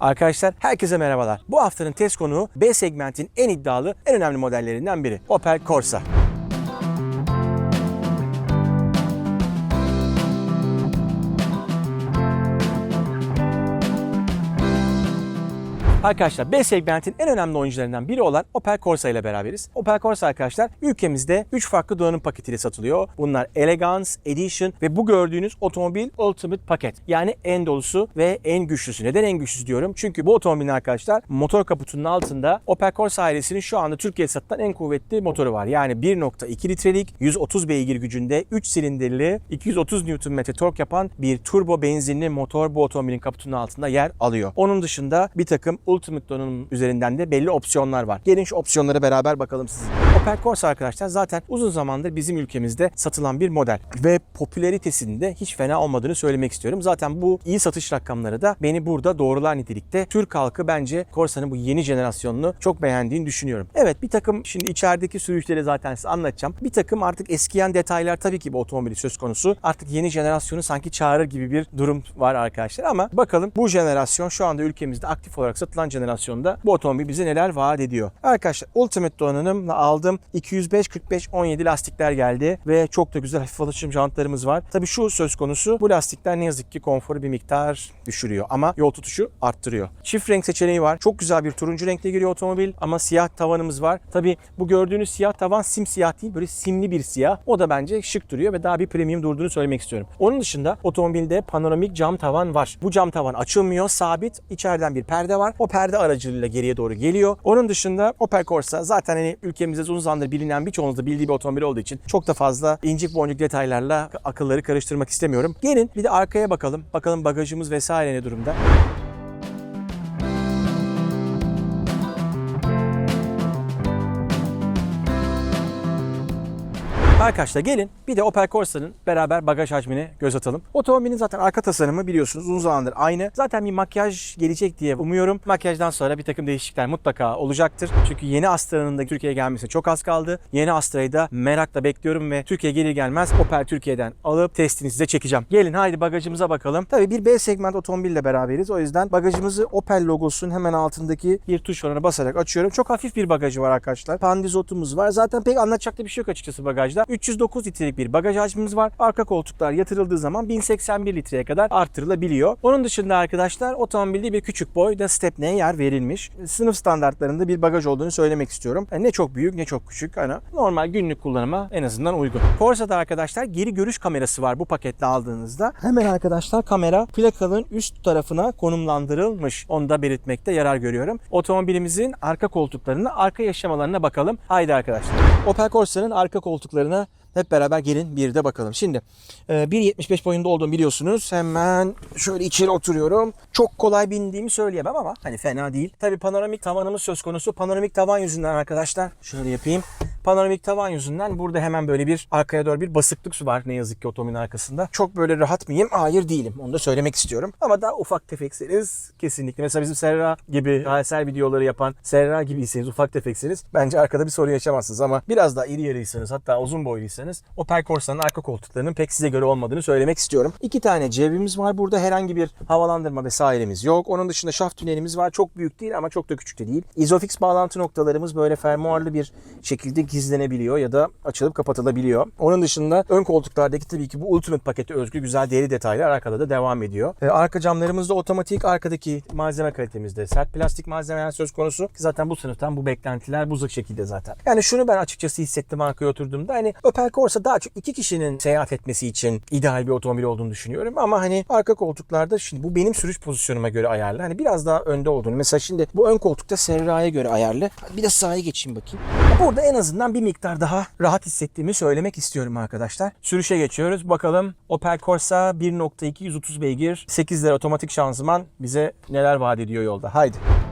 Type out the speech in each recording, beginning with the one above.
Arkadaşlar herkese merhabalar. Bu haftanın test konuğu B segmentin en iddialı, en önemli modellerinden biri. Opel Corsa. Arkadaşlar B segmentin en önemli oyuncularından biri olan Opel Corsa ile beraberiz. Opel Corsa arkadaşlar ülkemizde 3 farklı donanım paketiyle satılıyor. Bunlar Elegance, Edition ve bu gördüğünüz otomobil Ultimate paket. Yani en dolusu ve en güçlüsü. Neden en güçlüsü diyorum? Çünkü bu otomobilin arkadaşlar motor kaputunun altında Opel Corsa ailesinin şu anda Türkiye'de satılan en kuvvetli motoru var. Yani 1.2 litrelik 130 beygir gücünde 3 silindirli 230 Nm tork yapan bir turbo benzinli motor bu otomobilin kaputunun altında yer alıyor. Onun dışında bir takım Ultimate donanım üzerinden de belli opsiyonlar var. Gelin şu opsiyonlara beraber bakalım siz. Opel Corsa arkadaşlar zaten uzun zamandır bizim ülkemizde satılan bir model ve popülaritesinin hiç fena olmadığını söylemek istiyorum. Zaten bu iyi satış rakamları da beni burada doğrular nitelikte. Türk halkı bence Corsa'nın bu yeni jenerasyonunu çok beğendiğini düşünüyorum. Evet bir takım şimdi içerideki sürüşleri zaten size anlatacağım. Bir takım artık eskiyen detaylar tabii ki bu otomobili söz konusu. Artık yeni jenerasyonu sanki çağırır gibi bir durum var arkadaşlar ama bakalım bu jenerasyon şu anda ülkemizde aktif olarak satılan jenerasyonda bu otomobil bize neler vaat ediyor. Arkadaşlar Ultimate donanımla aldım. 205 45 17 lastikler geldi ve çok da güzel hafif alışım jantlarımız var. Tabii şu söz konusu bu lastikler ne yazık ki konforu bir miktar düşürüyor ama yol tutuşu arttırıyor. Çift renk seçeneği var. Çok güzel bir turuncu renkte giriyor otomobil ama siyah tavanımız var. Tabii bu gördüğünüz siyah tavan simsiyah değil böyle simli bir siyah. O da bence şık duruyor ve daha bir premium durduğunu söylemek istiyorum. Onun dışında otomobilde panoramik cam tavan var. Bu cam tavan açılmıyor, sabit. İçeriden bir perde var. O perde aracılığıyla geriye doğru geliyor. Onun dışında Opel Corsa zaten hani ülkemizde uzun zamandır bilinen birçoğunuzda bildiği bir otomobil olduğu için çok da fazla incik boncuk detaylarla akılları karıştırmak istemiyorum. Gelin bir de arkaya bakalım. Bakalım bagajımız vesaire ne durumda. Arkadaşlar gelin bir de Opel Corsa'nın beraber bagaj hacmine göz atalım. Otomobilin zaten arka tasarımı biliyorsunuz uzun zamandır aynı. Zaten bir makyaj gelecek diye umuyorum. Makyajdan sonra bir takım değişiklikler mutlaka olacaktır. Çünkü yeni Astra'nın da Türkiye'ye gelmesine çok az kaldı. Yeni Astra'yı da merakla bekliyorum ve Türkiye gelir gelmez Opel Türkiye'den alıp testini size çekeceğim. Gelin haydi bagajımıza bakalım. Tabii bir B segment otomobille beraberiz. O yüzden bagajımızı Opel logosunun hemen altındaki bir tuş ona basarak açıyorum. Çok hafif bir bagajı var arkadaşlar. Pandizotumuz var. Zaten pek anlatacak da bir şey yok açıkçası bagajda. 309 litrelik bir bagaj hacmimiz var. Arka koltuklar yatırıldığı zaman 1081 litreye kadar artırılabiliyor. Onun dışında arkadaşlar otomobilde bir küçük boy da stepneye yer verilmiş. Sınıf standartlarında bir bagaj olduğunu söylemek istiyorum. Yani ne çok büyük ne çok küçük. Hani normal günlük kullanıma en azından uygun. Corsa'da arkadaşlar geri görüş kamerası var bu paketle aldığınızda. Hemen arkadaşlar kamera plakanın üst tarafına konumlandırılmış. Onu da belirtmekte yarar görüyorum. Otomobilimizin arka koltuklarına, arka yaşamalarına bakalım. Haydi arkadaşlar. Opel Corsa'nın arka koltuklarına hep beraber gelin bir de bakalım. Şimdi e, 1.75 boyunda olduğumu biliyorsunuz. Hemen şöyle içeri oturuyorum. Çok kolay bindiğimi söyleyemem ama hani fena değil. Tabii panoramik tavanımız söz konusu. Panoramik tavan yüzünden arkadaşlar şöyle yapayım. Panoramik tavan yüzünden burada hemen böyle bir arkaya doğru bir basıklık var ne yazık ki otomobilin arkasında. Çok böyle rahat mıyım? Hayır değilim. Onu da söylemek istiyorum. Ama daha ufak tefekseniz kesinlikle. Mesela bizim Serra gibi şaheser videoları yapan Serra gibiyseniz ufak tefekseniz bence arkada bir sorun yaşamazsınız ama biraz daha iri yarıysanız hatta uzun boyluysanız Opel Corsa'nın arka koltuklarının pek size göre olmadığını söylemek istiyorum. İki tane cebimiz var burada. Herhangi bir havalandırma vesairemiz yok. Onun dışında şaft tünelimiz var. Çok büyük değil ama çok da küçük de değil. Isofix bağlantı noktalarımız böyle fermuarlı bir şekilde gizlenebiliyor ya da açılıp kapatılabiliyor. Onun dışında ön koltuklardaki tabii ki bu Ultimate paketi özgü güzel deri detaylar arkada da devam ediyor. Ee, arka camlarımızda otomatik arkadaki malzeme kalitemizde sert plastik malzemeler söz konusu. Zaten bu sınıftan bu beklentiler bu şekilde zaten. Yani şunu ben açıkçası hissettim arkaya oturduğumda. Hani Opel Corsa daha çok iki kişinin seyahat etmesi için ideal bir otomobil olduğunu düşünüyorum. Ama hani arka koltuklarda şimdi bu benim sürüş pozisyonuma göre ayarlı. Hani biraz daha önde olduğunu. Mesela şimdi bu ön koltukta Serra'ya göre ayarlı. Bir de sağa geçeyim bakayım. Burada en azından bir miktar daha rahat hissettiğimi söylemek istiyorum arkadaşlar. Sürüşe geçiyoruz. Bakalım Opel Corsa 1.2 130 beygir 8 lira otomatik şanzıman bize neler vaat ediyor yolda. Haydi.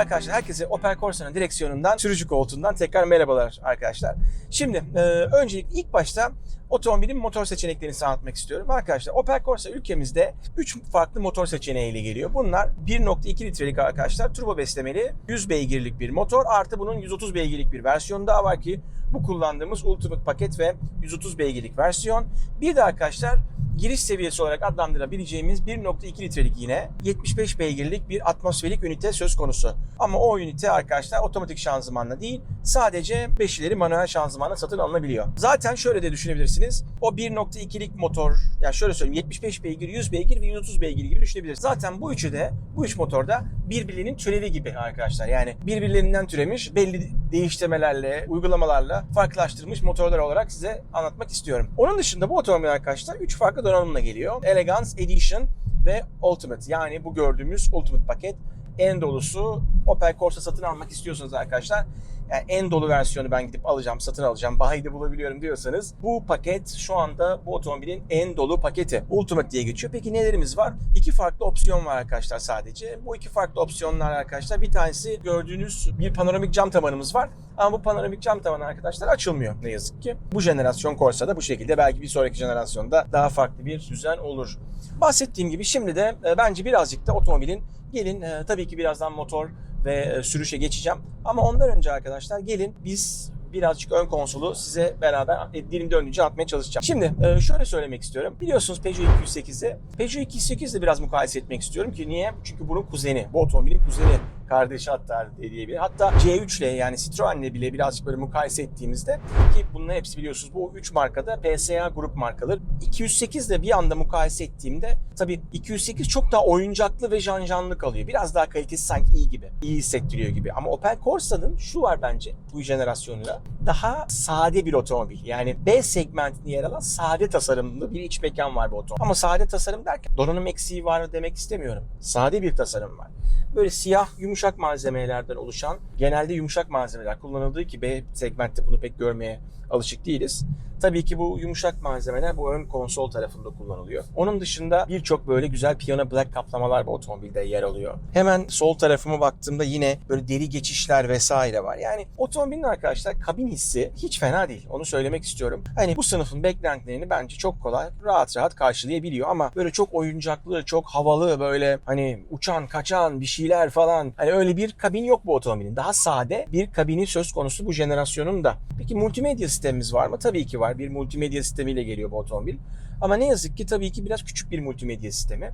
Arkadaşlar herkese Opel Corsa'nın direksiyonundan, sürücü koltuğundan tekrar merhabalar arkadaşlar. Şimdi e, öncelikle ilk başta otomobilin motor seçeneklerini size anlatmak istiyorum. Arkadaşlar Opel Corsa ülkemizde 3 farklı motor seçeneğiyle geliyor. Bunlar 1.2 litrelik arkadaşlar turbo beslemeli 100 beygirlik bir motor artı bunun 130 beygirlik bir versiyonu daha var ki Bu kullandığımız Ultimate paket ve 130 beygirlik versiyon. Bir de arkadaşlar giriş seviyesi olarak adlandırabileceğimiz 1.2 litrelik yine 75 beygirlik bir atmosferik ünite söz konusu. Ama o ünite arkadaşlar otomatik şanzımanla değil sadece 5 ileri manuel şanzımanla satın alınabiliyor. Zaten şöyle de düşünebilirsiniz. O 1.2'lik motor yani şöyle söyleyeyim 75 beygir, 100 beygir ve 130 beygir gibi düşünebilirsiniz. Zaten bu üçü de bu üç motorda birbirlerinin türevi gibi arkadaşlar. Yani birbirlerinden türemiş belli değiştirmelerle, uygulamalarla farklılaştırılmış motorlar olarak size anlatmak istiyorum. Onun dışında bu otomobil arkadaşlar 3 farklı donanımla geliyor. Elegance Edition ve Ultimate yani bu gördüğümüz Ultimate paket en dolusu Opel Corsa satın almak istiyorsanız arkadaşlar yani en dolu versiyonu ben gidip alacağım, satın alacağım, Bayi'de bulabiliyorum diyorsanız bu paket şu anda bu otomobilin en dolu paketi. Ultimate diye geçiyor. Peki nelerimiz var? İki farklı opsiyon var arkadaşlar sadece. Bu iki farklı opsiyonlar arkadaşlar bir tanesi gördüğünüz bir panoramik cam tavanımız var. Ama bu panoramik cam tavanı arkadaşlar açılmıyor ne yazık ki. Bu jenerasyon Corsa'da bu şekilde belki bir sonraki jenerasyonda daha farklı bir düzen olur. Bahsettiğim gibi şimdi de e, bence birazcık da otomobilin gelin e, tabii ki birazdan motor ve e, sürüşe geçeceğim. Ama ondan önce arkadaşlar gelin biz birazcık ön konsolu size beraber e, dilim döndüğünce atmaya çalışacağım. Şimdi e, şöyle söylemek istiyorum. Biliyorsunuz Peugeot 208'i. Peugeot 208 de biraz mukayese etmek istiyorum ki niye? Çünkü bunun kuzeni. Bu otomobilin kuzeni kardeşi hatta diyebilir. Hatta C3 ile yani Citroen'le bile birazcık böyle mukayese ettiğimizde ki bunların hepsi biliyorsunuz bu 3 markada PSA grup markaları. 208 ile bir anda mukayese ettiğimde tabii 208 çok daha oyuncaklı ve janjanlı kalıyor. Biraz daha kalitesi sanki iyi gibi. iyi hissettiriyor gibi. Ama Opel Corsa'nın şu var bence bu jenerasyonuyla daha sade bir otomobil. Yani B segmentinde yer alan sade tasarımlı bir iç mekan var bu otomobil. Ama sade tasarım derken donanım eksiği var demek istemiyorum. Sade bir tasarım var böyle siyah yumuşak malzemelerden oluşan genelde yumuşak malzemeler kullanıldığı ki B segmentte bunu pek görmeye alışık değiliz. Tabii ki bu yumuşak malzemeler bu ön konsol tarafında kullanılıyor. Onun dışında birçok böyle güzel piyano black kaplamalar bu otomobilde yer alıyor. Hemen sol tarafıma baktığımda yine böyle deri geçişler vesaire var. Yani otomobilin arkadaşlar kabin hissi hiç fena değil. Onu söylemek istiyorum. Hani bu sınıfın beklentilerini bence çok kolay, rahat rahat karşılayabiliyor ama böyle çok oyuncaklı, çok havalı böyle hani uçan, kaçan bir şeyler falan. Hani öyle bir kabin yok bu otomobilin. Daha sade bir kabini söz konusu bu jenerasyonun da. Peki multimedya sistemimiz var mı? Tabii ki var. Bir multimedya sistemiyle geliyor bu otomobil. Ama ne yazık ki tabii ki biraz küçük bir multimedya sistemi.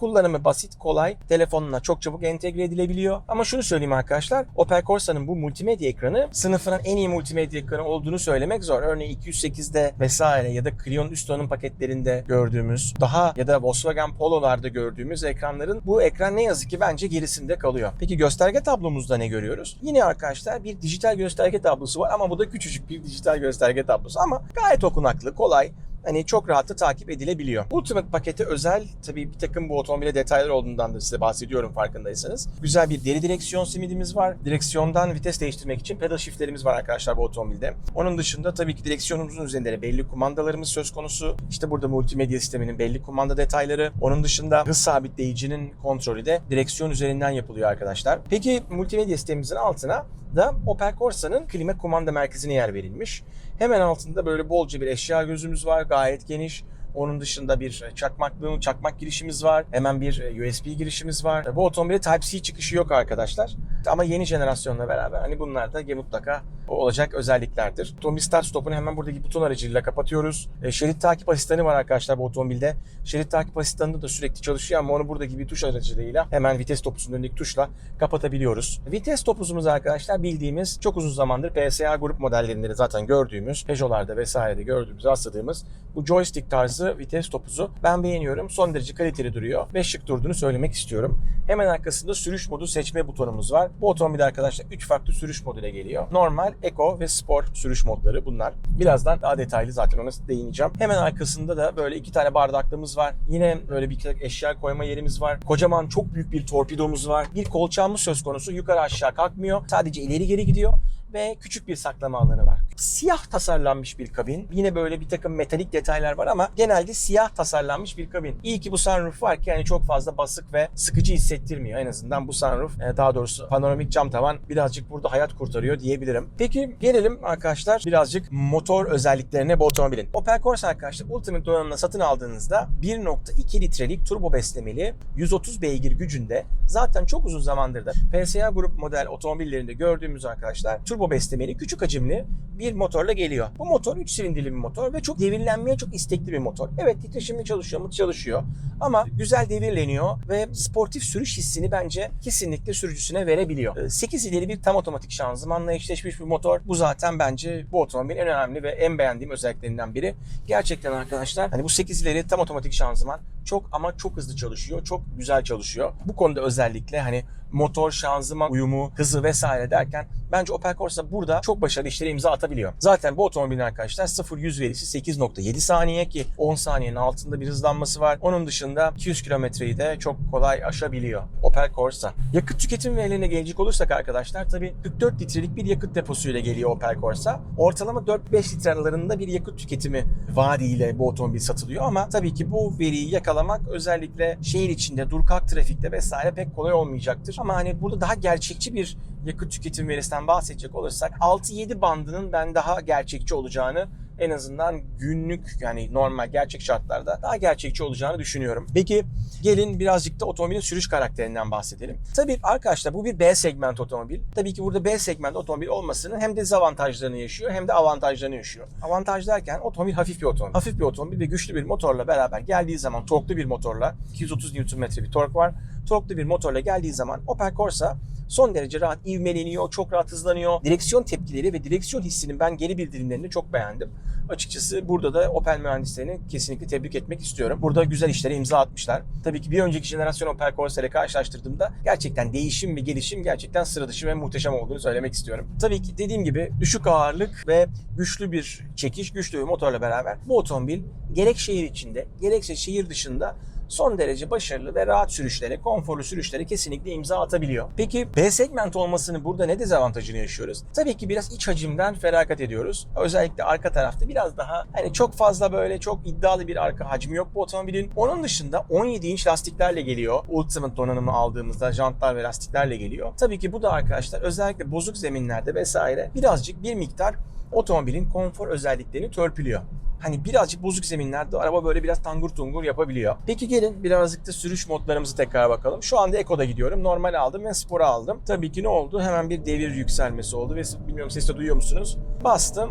Kullanımı basit, kolay, telefonuna çok çabuk entegre edilebiliyor. Ama şunu söyleyeyim arkadaşlar, Opel Corsa'nın bu multimedya ekranı sınıfının en iyi multimedya ekranı olduğunu söylemek zor. Örneğin 208'de vesaire ya da Clio'nun üst donanım paketlerinde gördüğümüz, daha ya da Volkswagen Polo'larda gördüğümüz ekranların bu ekran ne yazık ki bence gerisinde kalıyor. Peki gösterge tablomuzda ne görüyoruz? Yine arkadaşlar bir dijital gösterge tablosu var ama bu da küçücük bir dijital gösterge tablosu ama gayet okunaklı, kolay, hani çok rahatlıkla takip edilebiliyor. Ultimate pakete özel tabii bir takım bu otomobile detaylar olduğundan da size bahsediyorum farkındaysanız. Güzel bir deri direksiyon simidimiz var. Direksiyondan vites değiştirmek için pedal shiftlerimiz var arkadaşlar bu otomobilde. Onun dışında tabii ki direksiyonumuzun üzerinde belli kumandalarımız söz konusu. İşte burada multimedya sisteminin belli kumanda detayları. Onun dışında hız sabitleyicinin kontrolü de direksiyon üzerinden yapılıyor arkadaşlar. Peki multimedya sistemimizin altına da Opel Corsa'nın klima kumanda merkezine yer verilmiş. Hemen altında böyle bolca bir eşya gözümüz var. Gayet geniş. Onun dışında bir çakmaklığın çakmak girişimiz var. Hemen bir USB girişimiz var. Bu otomobilde Type-C çıkışı yok arkadaşlar. Ama yeni jenerasyonla beraber hani bunlar da mutlaka olacak özelliklerdir. Otomobil start stopunu hemen buradaki buton aracılığıyla kapatıyoruz. E, şerit takip asistanı var arkadaşlar bu otomobilde. Şerit takip asistanı da sürekli çalışıyor ama onu buradaki bir tuş aracılığıyla hemen vites topuzunun önündeki tuşla kapatabiliyoruz. Vites topuzumuz arkadaşlar bildiğimiz çok uzun zamandır PSA grup modellerinde de zaten gördüğümüz, Peugeot'larda vesairede gördüğümüz, rastladığımız bu joystick tarzı vites topuzu ben beğeniyorum. Son derece kaliteli duruyor ve şık durduğunu söylemek istiyorum. Hemen arkasında sürüş modu seçme butonumuz var. Bu otomobil arkadaşlar 3 farklı sürüş moduyla geliyor. Normal, Eco ve Sport sürüş modları bunlar. Birazdan daha detaylı zaten ona değineceğim. Hemen arkasında da böyle iki tane bardaklığımız var. Yine böyle bir eşya koyma yerimiz var. Kocaman çok büyük bir torpidomuz var. Bir kolçağımız söz konusu. Yukarı aşağı kalkmıyor. Sadece ileri geri gidiyor ve küçük bir saklama alanı var. Siyah tasarlanmış bir kabin. Yine böyle bir takım metalik detaylar var ama genelde siyah tasarlanmış bir kabin. İyi ki bu sunroof var ki yani çok fazla basık ve sıkıcı hissettirmiyor. En azından bu sunroof e, daha doğrusu panoramik cam tavan birazcık burada hayat kurtarıyor diyebilirim. Peki gelelim arkadaşlar birazcık motor özelliklerine bu otomobilin. Opel Corsa arkadaşlar Ultimate donanımla satın aldığınızda 1.2 litrelik turbo beslemeli 130 beygir gücünde zaten çok uzun zamandır da PSA grup model otomobillerinde gördüğümüz arkadaşlar turbo turbo beslemeli küçük hacimli bir motorla geliyor. Bu motor 3 silindirli bir motor ve çok devirlenmeye çok istekli bir motor. Evet titreşimli çalışıyor mu? Çalışıyor. Ama güzel devirleniyor ve sportif sürüş hissini bence kesinlikle sürücüsüne verebiliyor. 8 ileri bir tam otomatik şanzımanla eşleşmiş bir motor. Bu zaten bence bu otomobilin en önemli ve en beğendiğim özelliklerinden biri. Gerçekten arkadaşlar hani bu 8 ileri tam otomatik şanzıman çok ama çok hızlı çalışıyor. Çok güzel çalışıyor. Bu konuda özellikle hani motor, şanzıman uyumu, hızı vesaire derken bence Opel Corsa burada çok başarılı işlere imza atabiliyor. Zaten bu otomobilin arkadaşlar 0-100 verisi 8.7 saniye ki 10 saniyenin altında bir hızlanması var. Onun dışında 200 kilometreyi de çok kolay aşabiliyor Opel Corsa. Yakıt tüketim verilerine gelecek olursak arkadaşlar tabii 44 litrelik bir yakıt deposuyla geliyor Opel Corsa. Ortalama 4-5 litre aralarında bir yakıt tüketimi vaadiyle bu otomobil satılıyor ama tabii ki bu veriyi yakalamak özellikle şehir içinde dur kalk trafikte vesaire pek kolay olmayacaktır. Ama hani burada daha gerçekçi bir yakıt tüketim verisinden bahsedecek olursak 6-7 bandının ben daha gerçekçi olacağını en azından günlük yani normal gerçek şartlarda daha gerçekçi olacağını düşünüyorum. Peki gelin birazcık da otomobilin sürüş karakterinden bahsedelim. Tabii arkadaşlar bu bir B segment otomobil. Tabii ki burada B segment otomobil olmasının hem dezavantajlarını yaşıyor hem de avantajlarını yaşıyor. Avantaj derken otomobil hafif bir otomobil. Hafif bir otomobil ve güçlü bir motorla beraber geldiği zaman torklu bir motorla 230 Nm bir tork var. Torklu bir motorla geldiği zaman Opel Corsa son derece rahat ivmeleniyor, çok rahat hızlanıyor. Direksiyon tepkileri ve direksiyon hissinin ben geri bildirimlerini çok beğendim. Açıkçası burada da Opel mühendislerini kesinlikle tebrik etmek istiyorum. Burada güzel işlere imza atmışlar. Tabii ki bir önceki jenerasyon Opel Corsa ile karşılaştırdığımda gerçekten değişim ve gelişim gerçekten sıra dışı ve muhteşem olduğunu söylemek istiyorum. Tabii ki dediğim gibi düşük ağırlık ve güçlü bir çekiş, güçlü bir motorla beraber bu otomobil gerek şehir içinde gerekse şehir dışında son derece başarılı ve rahat sürüşlere, konforlu sürüşlere kesinlikle imza atabiliyor. Peki B segment olmasının burada ne dezavantajını yaşıyoruz? Tabii ki biraz iç hacimden feragat ediyoruz. Özellikle arka tarafta biraz daha hani çok fazla böyle çok iddialı bir arka hacmi yok bu otomobilin. Onun dışında 17 inç lastiklerle geliyor. Ultimate donanımı aldığımızda jantlar ve lastiklerle geliyor. Tabii ki bu da arkadaşlar özellikle bozuk zeminlerde vesaire birazcık bir miktar otomobilin konfor özelliklerini törpülüyor hani birazcık bozuk zeminlerde araba böyle biraz tangur tungur yapabiliyor. Peki gelin birazcık da sürüş modlarımızı tekrar bakalım. Şu anda Eco'da gidiyorum. Normal aldım ve Spor'a aldım. Tabii ki ne oldu? Hemen bir devir yükselmesi oldu ve bilmiyorum sesi duyuyor musunuz? Bastım.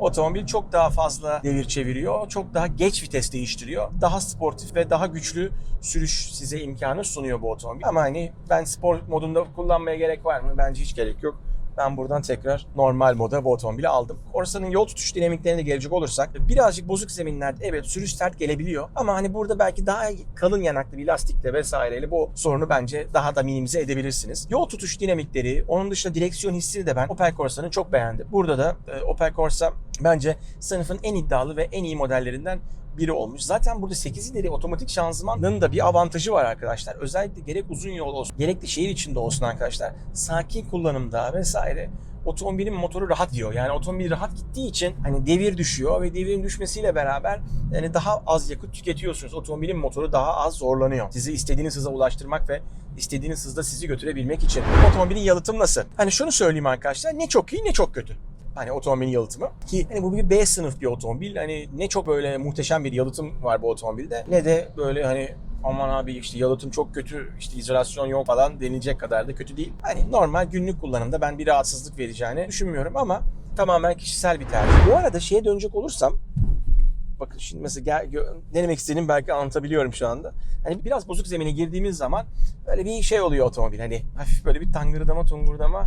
Otomobil çok daha fazla devir çeviriyor. Çok daha geç vites değiştiriyor. Daha sportif ve daha güçlü sürüş size imkanı sunuyor bu otomobil. Ama hani ben spor modunda kullanmaya gerek var mı? Bence hiç gerek yok ben buradan tekrar normal moda bu otomobili aldım. Corsa'nın yol tutuş dinamiklerine gelecek olursak birazcık bozuk zeminlerde evet sürüş sert gelebiliyor ama hani burada belki daha kalın yanaklı bir lastikle vesaireyle bu sorunu bence daha da minimize edebilirsiniz. Yol tutuş dinamikleri, onun dışında direksiyon hissini de ben Opel Corsa'nın çok beğendim. Burada da e, Opel Corsa bence sınıfın en iddialı ve en iyi modellerinden biri olmuş. Zaten burada 8 ileri otomatik şanzımanın da bir avantajı var arkadaşlar. Özellikle gerek uzun yol olsun, gerek de şehir içinde olsun arkadaşlar. Sakin kullanımda vesaire otomobilin motoru rahat diyor. Yani otomobil rahat gittiği için hani devir düşüyor ve devirin düşmesiyle beraber yani daha az yakıt tüketiyorsunuz. Otomobilin motoru daha az zorlanıyor. Sizi istediğiniz hıza ulaştırmak ve istediğiniz hızda sizi götürebilmek için. Otomobilin yalıtım nasıl? Hani şunu söyleyeyim arkadaşlar ne çok iyi ne çok kötü hani otomobilin yalıtımı. Ki hani bu bir B sınıf bir otomobil. Hani ne çok böyle muhteşem bir yalıtım var bu otomobilde ne de böyle hani aman abi işte yalıtım çok kötü, işte izolasyon yok falan denilecek kadar da kötü değil. Hani normal günlük kullanımda ben bir rahatsızlık vereceğini düşünmüyorum ama tamamen kişisel bir tercih. Bu arada şeye dönecek olursam bakın şimdi mesela gel, ne demek istediğimi belki anlatabiliyorum şu anda. Hani biraz bozuk zemine girdiğimiz zaman böyle bir şey oluyor otomobil. Hani hafif böyle bir tangırdama tungurdama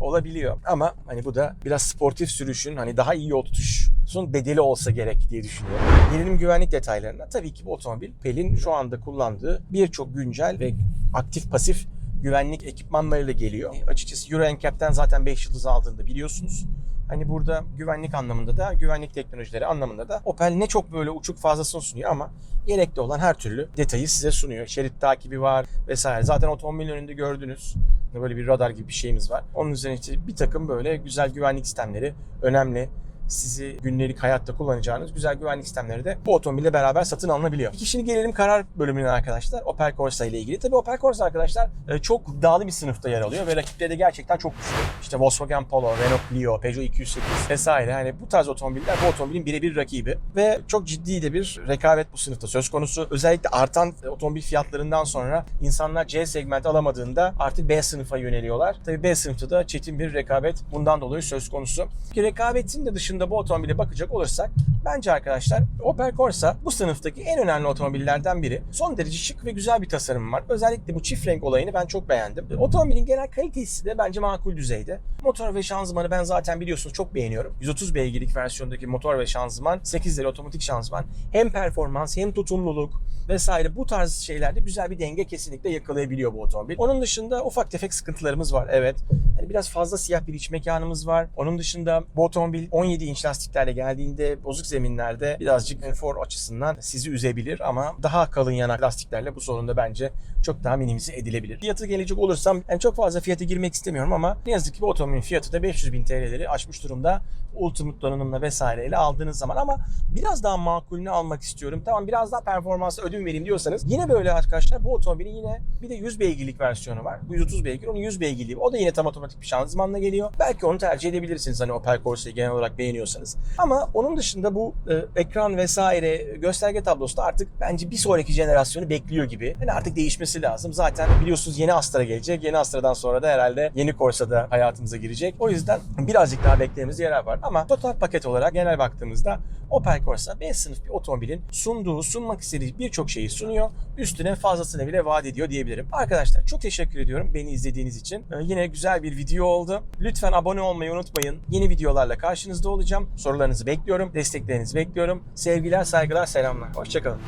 olabiliyor. Ama hani bu da biraz sportif sürüşün hani daha iyi yol tutuşun bedeli olsa gerek diye düşünüyorum. Gelelim güvenlik detaylarına. Tabii ki bu otomobil Pelin şu anda kullandığı birçok güncel ve aktif pasif güvenlik ekipmanlarıyla geliyor. E, açıkçası Euro NCAP'ten zaten 5 yıldız aldığını biliyorsunuz. Hani burada güvenlik anlamında da, güvenlik teknolojileri anlamında da Opel ne çok böyle uçuk fazlasını sunuyor ama gerekli olan her türlü detayı size sunuyor. Şerit takibi var vesaire. Zaten otomobilin önünde gördünüz. Böyle bir radar gibi bir şeyimiz var. Onun üzerine işte bir takım böyle güzel güvenlik sistemleri, önemli sizi günlük hayatta kullanacağınız güzel güvenlik sistemleri de bu otomobille beraber satın alınabiliyor. Peki şimdi gelelim karar bölümüne arkadaşlar. Opel Corsa ile ilgili. Tabii Opel Corsa arkadaşlar e, çok iddialı bir sınıfta yer alıyor ve rakipleri de gerçekten çok güçlü. İşte Volkswagen Polo, Renault Clio, Peugeot 208 vesaire. Yani bu tarz otomobiller bu otomobilin birebir rakibi ve çok ciddi de bir rekabet bu sınıfta söz konusu. Özellikle artan otomobil fiyatlarından sonra insanlar C segment alamadığında artık B sınıfa yöneliyorlar. Tabii B sınıfta da çetin bir rekabet bundan dolayı söz konusu. Ki rekabetin de dışında bu otomobile bakacak olursak bence arkadaşlar Opel Corsa bu sınıftaki en önemli otomobillerden biri. Son derece şık ve güzel bir tasarım var. Özellikle bu çift renk olayını ben çok beğendim. Otomobilin genel kalitesi de bence makul düzeyde. Motor ve şanzımanı ben zaten biliyorsunuz çok beğeniyorum. 130 beygirlik versiyondaki motor ve şanzıman, 8 ileri otomatik şanzıman hem performans hem tutumluluk vesaire bu tarz şeylerde güzel bir denge kesinlikle yakalayabiliyor bu otomobil. Onun dışında ufak tefek sıkıntılarımız var evet. Yani biraz fazla siyah bir iç mekanımız var. Onun dışında bu otomobil 17 inç lastiklerle geldiğinde bozuk zeminlerde birazcık konfor açısından sizi üzebilir ama daha kalın yanak lastiklerle bu sorun da bence çok daha minimize edilebilir. Fiyatı gelecek olursam yani çok fazla fiyata girmek istemiyorum ama ne yazık ki bu otomobilin fiyatı da 500 bin TL'leri aşmış durumda. Ultimate donanımla vesaireyle aldığınız zaman ama biraz daha makulünü almak istiyorum. Tamam biraz daha performansa ödün vereyim diyorsanız yine böyle arkadaşlar bu otomobilin yine bir de 100 beygirlik versiyonu var. Bu 130 beygir onun 100 beygirliği. O da yine tam otomatik bir şanzımanla geliyor. Belki onu tercih edebilirsiniz hani Opel Corsa'yı genel olarak beğeniyorsanız. Ama onun dışında bu e, ekran vesaire gösterge tablosu da artık bence bir sonraki jenerasyonu bekliyor gibi. Hani artık değişmesi lazım. Zaten biliyorsunuz yeni Astra gelecek. Yeni Astra'dan sonra da herhalde yeni Corsa da hayatımıza girecek. O yüzden birazcık daha beklememiz yarar var. Ama total paket olarak genel baktığımızda Opel Corsa B sınıf bir otomobilin sunduğu, sunmak istediği birçok şeyi sunuyor. Üstüne fazlasını bile vaat ediyor diyebilirim. Arkadaşlar çok teşekkür ediyorum beni izlediğiniz için. Ee, yine güzel bir video oldu. Lütfen abone olmayı unutmayın. Yeni videolarla karşınızda olacağım. Sorularınızı bekliyorum. Desteklerinizi bekliyorum. Sevgiler, saygılar, selamlar. Hoşçakalın.